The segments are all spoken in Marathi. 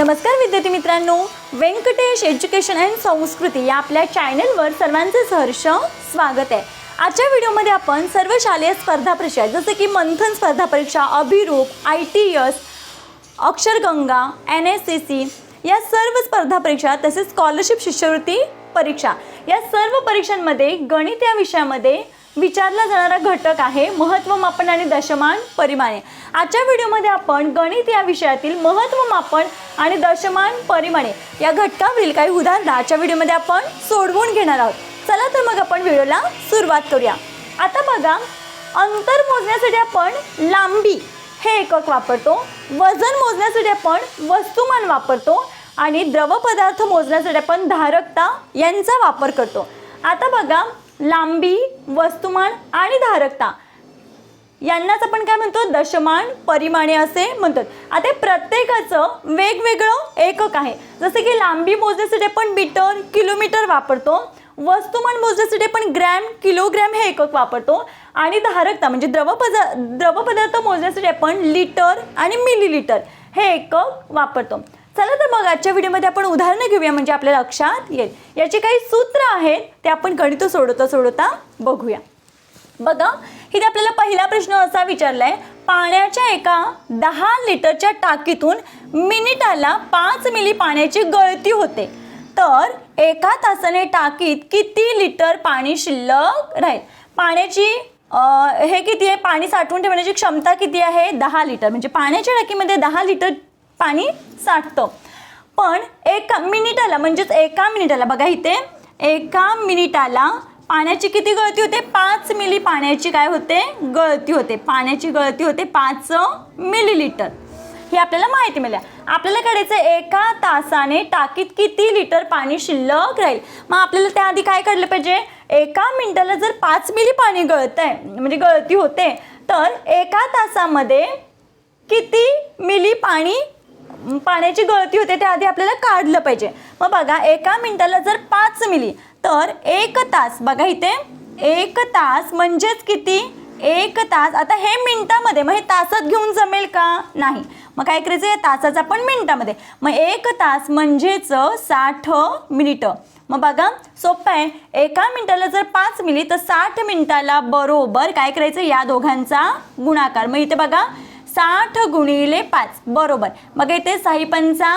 नमस्कार विद्यार्थी मित्रांनो. व्यंकटेश एज्युकेशन अँड संस्कृती या आपल्या चॅनलवर सर्वांचे सहर्ष स्वागत आहे. आजच्या व्हिडिओमध्ये आपण सर्व शालेय स्पर्धा परीक्षा जसं की मंथन स्पर्धा परीक्षा Abhiroop I T S Aksharganga N S C C या सर्व स्पर्धा परीक्षा तसेच स्कॉलरशिप शिष्यवृत्ती परीक्षा या सर्व परीक्षांमध्ये गणित या विषयामध्ये विचारला जाणारा घटक आहे महत्त्व मापन आणि दशमान परिमाणे. आजच्या व्हिडिओमध्ये आपण गणित या विषयातील महत्त्व मापन आणि दशमान परिमाणे या घटकावरील काही उदाहरणं आजच्या व्हिडिओमध्ये आपण सोडवून घेणार आहोत. चला तर मग आपण व्हिडिओला सुरुवात करूया. आता बघा अंतर मोजण्यासाठी आपण लांबी हे एकक वापरतो वजन मोजण्यासाठी आपण वस्तुमान वापरतो आणि द्रव पदार्थ मोजण्यासाठी आपण धारकता यांचा वापर करतो. आता बघा लांबी वस्तुमान आणि धारकता. यांनाच आपण काय म्हणतो? दशमान परिमाणे असे म्हणतात आता हे प्रत्येकाचं वेगवेगळं एकक आहे. जसं की लांबी मोजण्यासाठी आपण मीटर किलोमीटर वापरतो. वस्तुमान मोजण्यासाठी आपण ग्रॅम किलोग्रॅम हे एकक वापरतो. आणि धारकता म्हणजे द्रव पदा द्रवपदार्थ मोजण्यासाठी आपण लिटर आणि मिलीलिटर हे एकक वापरतो. चला तर मग आजच्या व्हिडिओमध्ये आपण उदाहरणं घेऊया म्हणजे आपल्या लक्षात येईल. याचे काही सूत्र आहेत ते आपण गणित सोडवता सोडवता बघूया. बघा इथे आपल्याला पहिला प्रश्न असा विचारलाय पाण्याच्या एका दहा लिटरच्या टाकीतून मिनिटाला पाच मिली पाण्याची गळती होते. तर एका तासाने टाकीत किती लिटर पाणी शिल्लक राहील? पाण्याची हे किती आहे? पाणी साठवून ठेवण्याची क्षमता किती आहे? दहा लिटर. म्हणजे पाण्याच्या टाकीमध्ये दहा लिटर पाणी साठतं. पण एका मिनिटाला म्हणजेच एका मिनिटाला बघा इथे एका मिनिटाला पाण्याची किती गळती होते? पाच मिली पाण्याची काय होते? गळती होते. पाण्याची गळती होते पाच मिलीलिटर. हे आपल्याला माहिती मिळेल. आपल्याला काढायचं आहे एका तासाने टाकीत किती लिटर पाणी शिल्लक राहील? मग आपल्याला त्याआधी काय काढलं पाहिजे? एका मिनिटाला जर पाच मिली पाणी गळत आहे म्हणजे गळती होते तर एका तासामध्ये किती मिली पाणी पाण्याची गळती होते त्याआधी आधी आपल्याला काढलं पाहिजे. मग बघा एका मिनिटाला जर पाच मिली तर एक तास बघा इथे एक तास म्हणजेच किती? एक तास. आता हे मिनिटामध्ये मग हे तासात घेऊन जमेल का? नाही. मग काय करायचं? आहे तासाचं आपण मिनिटामध्ये. मग एक तास म्हणजेच साठ मिनिटं. मग बघा सोपं आहे. एका मिनिटाला जर पाच मिली तर साठ मिनिटाला बरोबर काय करायचं? या दोघांचा गुणाकार. मग इथे बघा साठ गुणिले पाच. बरोबर. मग इथे साई पंचा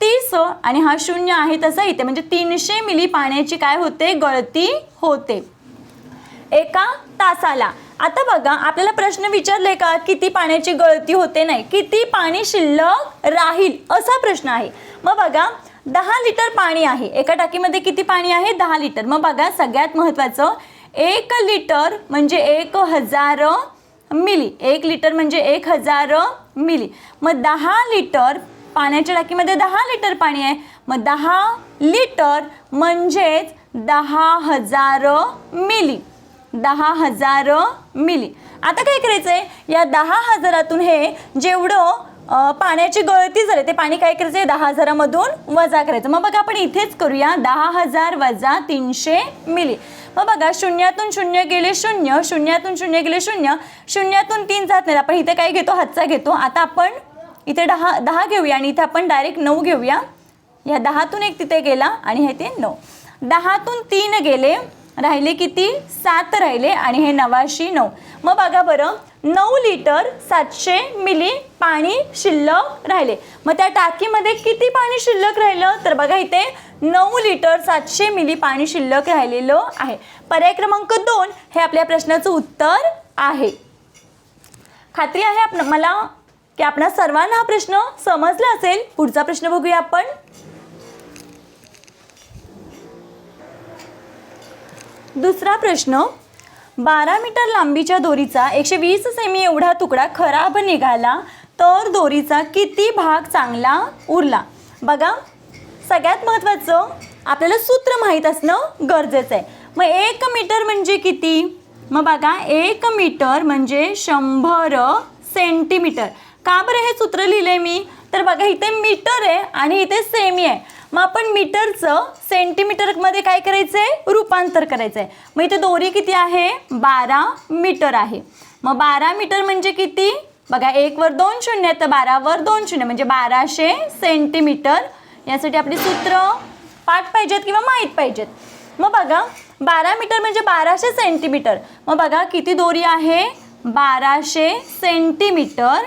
तीस आणि हा शून्य आहे तसं इथे. म्हणजे तीनशे मिली पाण्याची काय होते? गळती होते. एका तासाला. आता बघा आपल्याला प्रश्न विचारले का? किती पाण्याची गळती होते नाही? किती पाणी शिल्लक राहील? असा प्रश्न आहे. मग बघा दहा लिटर पाणी आहे. एका टाकीमध्ये किती पाणी आहे? दहा लिटर. मग बघा सगळ्यात महत्त्वाचं एक लिटर म्हणजे एक हजार मिली. एक लिटर म्हणजे एक हजार मिली. मग दहा लिटर पाण्याच्या टाकीमध्ये दहा लिटर पाणी आहे. मग दहा लिटर म्हणजेच दहा हजार मिली. दहा हजार मिली. आता काय करायचं आहे या दहा हजारातून हे जेवढं अ, पाण्याची गळती झाली. ते पाणी काय करायचं? आहे दहा हजारामधून वजा करायचं. मग बघा आपण इथेच करूया. दहा हजार वजा तीनशे मिली. मग बघा शून्यातून शून्य गेले शून्य शून्यातून शून्य गेले शून्य शून्यातून तीन जात नाही आपण इथे काय घेतो? हातचा घेतो. आता आपण इथे दहा दहा घेऊया आणि इथे आपण डायरेक्ट नऊ घेऊया. या दहातून एक तिथे गेला आणि हे ते नऊ. दहातून तीन गेले. राहिले किती? सात राहिले आणि हे नवाशी नऊ. मग बघा बरं नऊ लिटर सातशे मिली पाणी शिल्लक राहिले. मग त्या टाकीमध्ये किती पाणी शिल्लक राहिलं? तर बघा इथे नऊ लिटर सातशे मिली पाणी शिल्लक राहिलेलं आहे. पर्याय क्रमांक दोन हे आपल्या प्रश्नाचं उत्तर आहे. खात्री आहे आप मला की आपणा सर्वांना हा प्रश्न समजला असेल. पुढचा प्रश्न बघूया आपण. दुसरा प्रश्न बारा मीटर लांबीच्या दोरीचा एकशे वीस सेमी एवढा तुकडा खराब निघाला तर दोरीचा किती भाग चांगला उरला? बघा सगळ्यात महत्त्वाचं आपल्याला सूत्र माहीत असणं गरजेचं आहे. मग एक मीटर म्हणजे किती? मग बघा एक मीटर म्हणजे शंभर सेंटीमीटर. का बरं हे सूत्र लिहिले मी? तर बघा इथे मीटर आहे आणि इथे सेमी आहे. मग आपण मीटरचं सेंटीमीटरमध्ये काय करायचं आहे रूपांतर करायचं आहे मग इथे दोरी किती आहे? बारा मीटर आहे. मग बारा मीटर म्हणजे किती? बघा एकवर दोन शून्य तर बारावर दोन शून्य म्हणजे बाराशे सेंटीमीटर. यासाठी आपली सूत्र पाठ पाहिजेत किंवा माहीत पाहिजेत? मग बघा बारा मीटर म्हणजे बाराशे सेंटीमीटर. मग बघा किती दोरी आहे? बाराशे सेंटीमीटर.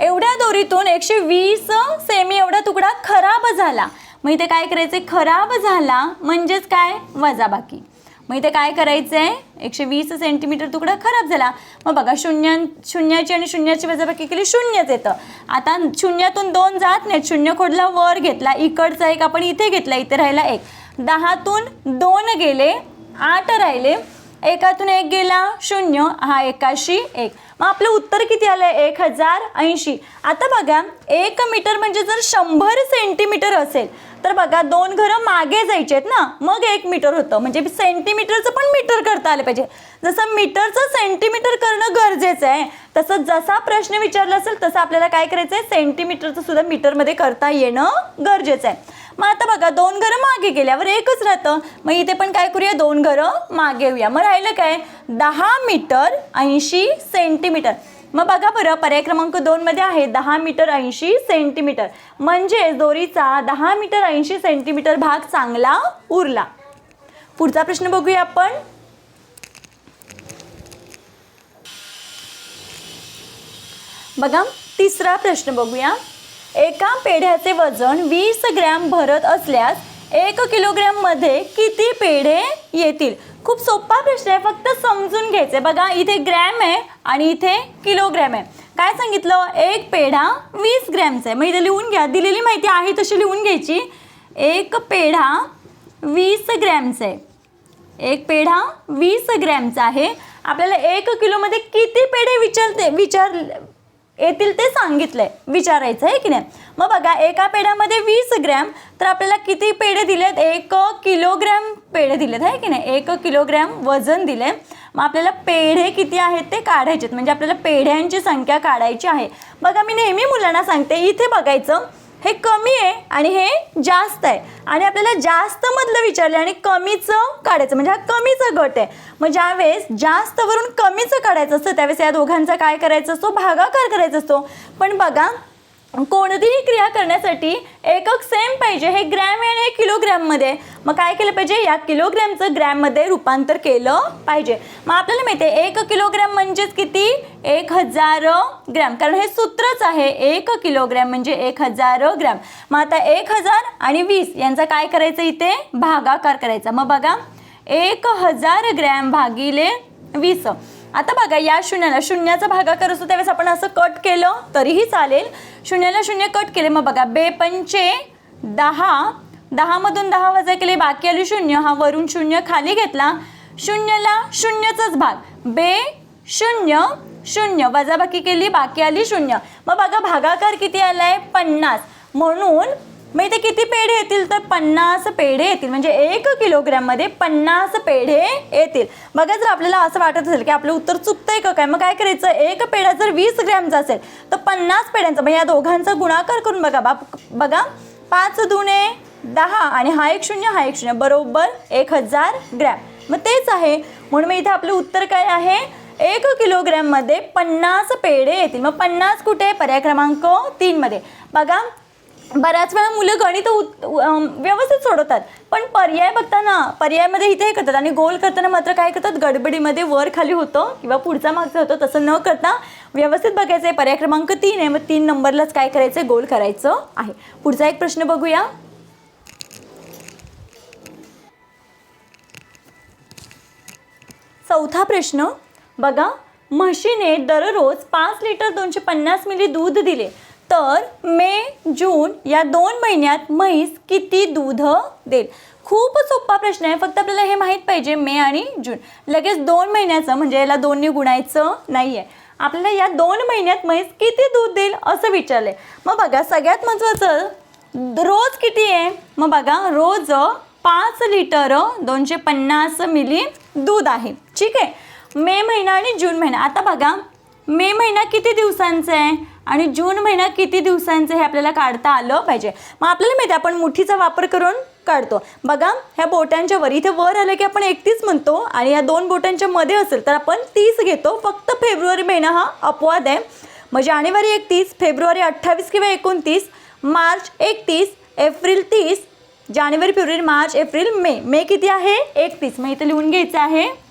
एवढ्या दोरीतून एकशे वीस सेमी एवढा तुकडा खराब झाला. मग इथे काय करायचे खराब झाला म्हणजेच काय? वजाबाकी मग इथे काय करायचं आहे एकशे वीस सेंटीमीटर तुकडा खराब झाला. मग बघा शून्य शून्याची आणि शून्याची वजाबाकी केली शून्यच येतं. आता शून्यातून दोन जात नाहीत. शून्य खोडला वर घेतला इकडचा एक आपण इथे घेतला इथे राहिला एक. दहातून दोन गेले आठ राहिले. एकातून एक गेला शून्य हा एकाशी एक. मग आपलं उत्तर किती आलं एक हजार ऐंशी. आता बघा एक मीटर म्हणजे जर शंभर सेंटीमीटर असेल तर बघा दोन घरं मागे जायचे आहेत ना? मग एक मीटर होतं. म्हणजे सेंटीमीटरचं पण मीटर करता आलं पाहिजे. जसं मीटरचं सेंटीमीटर करणं गरजेचं आहे तसं जसा प्रश्न विचारला असेल तसं आपल्याला काय करायचं आहे सेंटीमीटरचं सुद्धा मीटरमध्ये करता येणं गरजेचं आहे. मग आता बघा दोन घरं मागे गेल्यावर एकच राहतं. मग इथे पण काय करूया? दोन घरं मागे येऊया. मग राहिलं काय? दहा मीटर ऐंशी सेंटीमीटर. मग बघा बरं पर्याय क्रमांक दोनमध्ये आहे दहा मीटर ऐंशी सेंटीमीटर. म्हणजे दोरीचा दहा मीटर ऐंशी सेंटीमीटर भाग चांगला उरला. पुढचा प्रश्न बघूया आपण. बघा तिसरा प्रश्न बघूया. एका पेढ्याचे वजन वीस ग्रॅम भरत असल्यास एक किलोग्रॅममध्ये किती पेढे येतील? खूप सोपा प्रश्न आहे फक्त समजून घ्यायचे. बघा इथे ग्रॅम आहे आणि इथे किलोग्रॅम आहे. काय सांगितलं? एक पेढा वीस ग्रॅमचा आहे. मग इथे लिहून घ्या. दिलेली माहिती आहे तशी लिहून घ्यायची. एक पेढा वीस ग्रॅमचा आहे. एक पेढा वीस ग्रॅमचा आहे. आपल्याला एक किलोमध्ये किती पेढे विचारते विचार येतील ते सांगितलंय. विचारायचं आहे की नाही? मग बघा एका पेढ्यामध्ये वीस ग्रॅम तर आपल्याला किती पेढे दिलेत? एक किलोग्रॅम पेढे दिलेत आहे की नाही? एक किलोग्रॅम वजन दिले मग आपल्याला पेढे किती आहेत ते काढायचे म्हणजे आपल्याला पेढ्यांची संख्या काढायची आहे. बघा मी नेहमी मुलांना सांगते इथे बघायचं हे कमी आहे आणि हे जास्त आहे. आणि आपल्याला जास्त मधलं विचारलं आणि कमीचं काढायचं. म्हणजे हा कमीचा गट आहे. मग ज्यावेळेस जास्तवरून कमीचं काढायचं असतं त्यावेळेस या दोघांचा काय करायचं असतो? भागाकार करायचा असतो. पण बघा कोणतीही क्रिया करण्यासाठी एकक सेम पाहिजे. हे ग्रॅम आहे आणि हे किलोग्रॅममध्ये मग काय केलं पाहिजे? या किलोग्रॅमचं ग्रॅममध्ये रूपांतर केलं पाहिजे. मग आपल्याला माहिती आहे एक किलोग्रॅम म्हणजेच किती? एक हजार ग्रॅम. कारण हे सूत्रच आहे एक किलोग्रॅम म्हणजे एक हजार ग्रॅम. मग आता एक हजार आणि वीस यांचा काय करायचं इथे? भागाकार करायचा. मग बघा एक हजार ग्रॅम भागिले वीस. आता बघा या शून्याला शून्याचा भागाकार असतो त्यावेळेस आपण असं कट केलं तरीही चालेल. शून्याला शून्य कट केले मग बघा बे पंचे दहा दहामधून दहा वजा केले बाकी आली शून्य. हा वरून शून्य खाली घेतला. शून्यला शून्यचाच भाग. बे शून्य शून्य. वजाबाकी केली बाकी आली शून्य. मग बघा भागाकार किती आलाय? पन्नास. म्हणून मग इथे किती पेढे येतील? तर पन्नास पेढे येतील. म्हणजे एक किलोग्रॅममध्ये पन्नास पेढे येतील. बघा जर आपल्याला असं वाटत असेल की आपलं उत्तर चुकतंय का काय मग काय करायचं? एक पेढा जर वीस ग्रॅमचा असेल तर पन्नास पेढ्यांचा मग या दोघांचा गुणाकार करून बघा. बाप बघा पाच दुणे दहा आणि हा एक शून्य हा एक शून्य बरोबर एक हजार ग्रॅम. मग तेच आहे. म्हणून मग इथे आपलं उत्तर काय आहे? एक किलोग्रॅममध्ये पन्नास पेढे येतील. मग पन्नास कुठे? पर्याय क्रमांक तीनमध्ये बघा बऱ्याच वेळा मुलं गणित उत- व्यवस्थित सोडवतात पण पर्याय बघताना पर्यायामध्ये इथे हे करतात. आणि गोल करताना मात्र काय करतात? गडबडीमध्ये वर खाली होतं किंवा पुढचा मागचा होतो तसं न करता व्यवस्थित बघायचं आहे पर्याय क्रमांक तीन आहे. मग तीन नंबरलाच काय करायचं आहे गोल करायचं आहे. पुढचा एक प्रश्न बघूया. चौथा प्रश्न. बघा म्हशीने दररोज पाच लिटर दोनशे पन्नास मिली दूध दिले. तर मे जून या दोन महिन्यात म्हैस किती दूध देईल? खूप सोपा प्रश्न आहे. फक्त आपल्याला हे माहीत पाहिजे मे आणि जून. लगेच दोन महिन्याचं म्हणजे याला दोन्ही गुणायचं नाही आहे आपल्याला या दोन महिन्यात म्हैस किती दूध देईल असं विचारलं आहे मग बघा सगळ्यात महत्त्वाचं रोज किती आहे? मग बघा रोज पाच लिटर दोनशे पन्नास मिली दूध आहे. ठीक आहे? मे महिना आणि जून महिना. आता बघा मे महिना किती दिवसांचा आहे? आणि जून महिना किती दिवसांचा आहे हे आपल्याला काढता आलं पाहिजे. मग आपल्याला माहिती आहे आपण मुठीचा वापर करून काढतो. बघा ह्या बोटांच्या वर इथे वर आलं की आपण एकतीस म्हणतो आणि या दोन बोटांच्या मध्ये असेल तर आपण तीस घेतो. फक्त फेब्रुवारी महिना हा अपवाद आहे. मग जानेवारी एकतीस फेब्रुवारी अठ्ठावीस किंवा एकोणतीस मार्च एकतीस एप्रिल तीस जानेवारी फेब्रुवारी मार्च एप्रिल मे. मे किती आहे? एकतीस. मग इथं लिहून घ्यायचं आहे.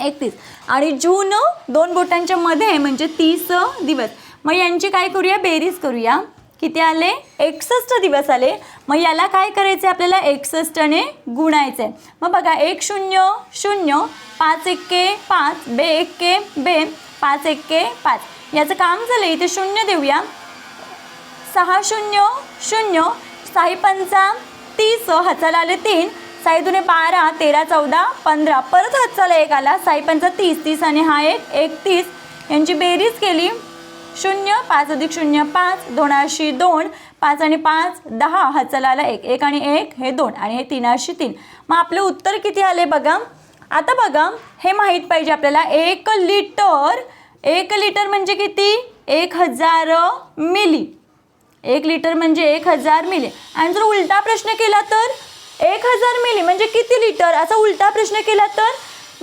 एकतीस. आणि जून दोन बोटांच्या मध्ये आहे म्हणजे तीस दिवस. मग यांची काय करूया? बेरीज करूया. किती आले? एकसष्ट दिवस आले. मग याला काय करायचं आहे आपल्याला एकसष्टने गुणायचं आहे मग बघा एक शून्य शून्य पाच एक्के पाच बे एक्के बे पाच एक्के पाच. याचं काम झालं. इथे शून्य देऊया. सहा शून्य शून्य साई पंचा तीस. हाताला आले तीन. साई दुने बारा तेरा चौदा पंधरा. परत हातचाला एक आला साई पंचा तीस तीस आणि हा एक एकतीस यांची बेरीज केली. शून्य पाच अधिक शून्य पाच. दोनाशी दोन. पाच आणि पाच दहा. हातचाला आला एक एक आणि एक हे दोन. आणि हे तीनाशी तीन. मग आपलं उत्तर किती आले बघा. आता बघा हे माहीत पाहिजे आपल्याला. एक लिटर एक लिटर म्हणजे किती? एक हजार मिली. एक लिटर म्हणजे एक हजार मिली. आणि जर उलटा प्रश्न केला तर? एक हजार मिली म्हणजे किती लिटर? असा उलटा प्रश्न केला तर?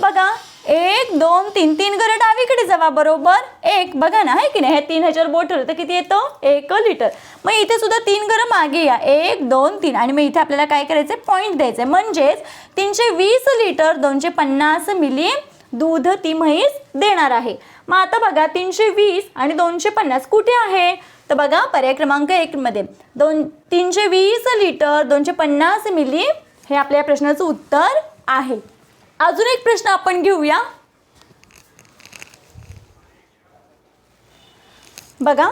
बघा एक दोन तीन तीन गरं डावीकडे जावा बरोबर? एक बघा ना आहे की नाही? हे तीन ह्याच्यावर बोटल तर किती येतं? एक लिटर. मग इथे सुद्धा तीन गरं मागे या. एक दोन तीन. आणि मग इथे आपल्याला काय करायचं आहे पॉईंट द्यायचं आहे म्हणजेच तीनशे वीस लिटर दोनशे पन्नास मिली दूध ती म्हैस देणार आहे. मग आता बघा तीनशे वीस आणि दोनशे पन्नास कुठे आहे? तर बघा पर्याय क्रमांक एकमध्ये दोन तीनशे वीस लिटर दोनशे पन्नास मिली हे आपल्या प्रश्नाचं उत्तर आहे. अजून एक प्रश्न आपण घेऊया. बघा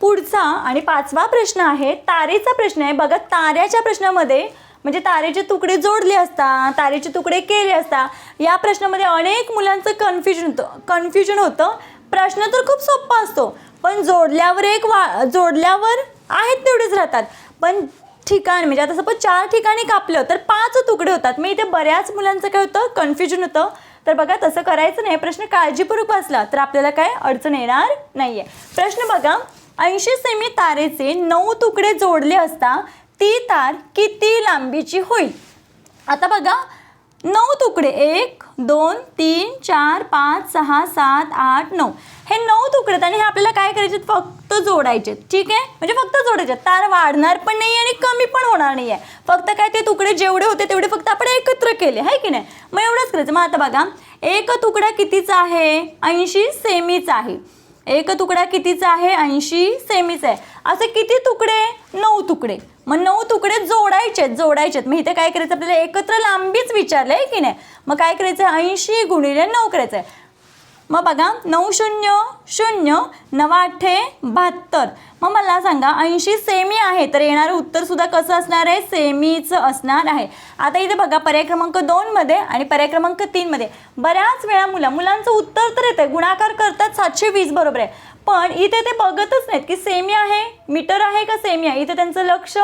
पुढचा आणि पाचवा प्रश्न आहे तारेचा प्रश्न आहे. बघा ताऱ्याच्या प्रश्नामध्ये म्हणजे तारेचे तुकडे जोडले असता तारेचे तुकडे केले असता या प्रश्नामध्ये अनेक मुलांचं कन्फ्युजन होतं कन्फ्युजन होतं. प्रश्न तर खूप सोपा असतो. पण जोडल्यावर एक वा जोडल्यावर आहेत तेवढेच राहतात. पण ठिकाण म्हणजे आता सपोज चार ठिकाणी कापलं तर पाच तुकडे होतात. मी इथे बऱ्याच मुलांचं काय होतं कन्फ्युजन होतं. तर बघा तसं करायचं नाही. प्रश्न काळजीपूर्वक वाचला तर आपल्याला काय अडचण येणार नाही आहे प्रश्न बघा ऐंशी सेमी तारेचे नऊ तुकडे जोडले असता ती तार किती लांबीची होईल? आता बघा नऊ तुकडे एक दोन तीन चार पाच सहा सात आठ नऊ. हे नऊ तुकडे आहेत आणि हे आपल्याला काय करायचे फक्त जोडायचे ठीक आहे? म्हणजे फक्त जोडायचे तार वाढणार पण नाही आणि कमी पण होणार नाही आहे फक्त काय ते तुकडे जेवढे होते तेवढे फक्त आपण एकत्र केले. आहे की नाही? मग एवढंच करायचं. मग आता बघा. एक तुकडा कितीचा आहे? ऐंशी सेमीचा आहे. एक तुकडा कितीचा आहे? ऐंशी सेमीचा आहे. असे किती तुकडे? नऊ तुकडे. मग नऊ तुकडे जोडायचे जोडायचे मग इथे काय करायचं? आपल्याला एकत्र लांबीच विचारलं आहे की नाही? मग काय करायचं? ऐंशी गुणिले नऊ करायचं आहे मग बघा नऊ शून्य शून्य नवाठे बहात्तर. मग मला सांगा ऐंशी सेमी आहे तर येणारं उत्तर सुद्धा कसं असणार आहे? सेमीचं असणार आहे. आता इथे बघा पर्याय क्रमांक दोनमध्ये आणि पर्याय क्रमांक तीनमध्ये बऱ्याच वेळा मुला मुलांचं उत्तर तर येतं गुणाकार करतात सातशे वीस बरोबर आहे. पण इथे ते बघतच नाहीत की सेमी आहे मीटर आहे का सेमी आहे? इथे त्यांचं लक्ष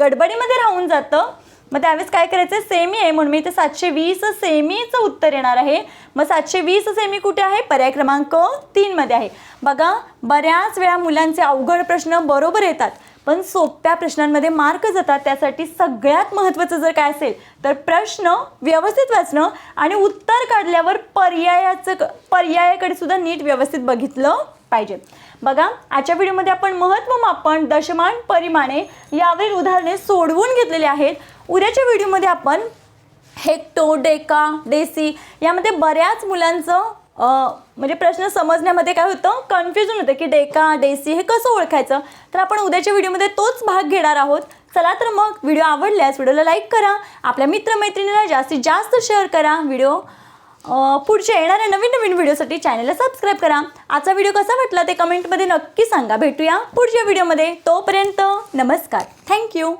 गडबडीमध्ये राहून जातं. मग त्यावेळेस काय करायचं? सेमी आहे म्हणून मी इथे सातशे वीस सेमीचं उत्तर येणार आहे. मग सातशे वीस सेमी कुठे आहे? पर्याय क्रमांक तीनमध्ये आहे. बघा बऱ्याच वेळा मुलांचे अवघड प्रश्न बरोबर येतात पण सोप्या प्रश्नांमध्ये मार्क जातात. त्यासाठी सगळ्यात महत्त्वाचं जर काय असेल तर प्रश्न व्यवस्थित वाचणं आणि उत्तर काढल्यावर पर्यायाचं क- पर्यायाकडे सुद्धा नीट व्यवस्थित बघितलं पाहिजे. बघा आजच्या व्हिडिओमध्ये आपण महत्त्व मापन दशमान परिमाणे यावरील उदाहरणे सोडवून घेतलेली आहेत. उद्याच्या व्हिडिओमध्ये आपण हेक्टो डेका डेसी यामध्ये बऱ्याच मुलांचं म्हणजे प्रश्न समजण्यामध्ये काय होतं? कन्फ्युजन होतं की डेका डेसी हे कसं ओळखायचं? तर आपण उद्याच्या व्हिडिओमध्ये तोच भाग घेणार आहोत. चला तर मग व्हिडिओ आवडल्यास व्हिडिओला लाईक करा. आपल्या मित्रमैत्रिणीला जास्तीत जास्त शेअर करा. व्हिडिओ पुढच्या येणाऱ्या नवीन नवीन व्हिडिओसाठी चॅनलला सबस्क्राईब करा. आजचा व्हिडिओ कसा वाटला ते कमेंटमध्ये नक्की सांगा. भेटूया पुढच्या व्हिडिओमध्ये. तोपर्यंत नमस्कार. थँक्यू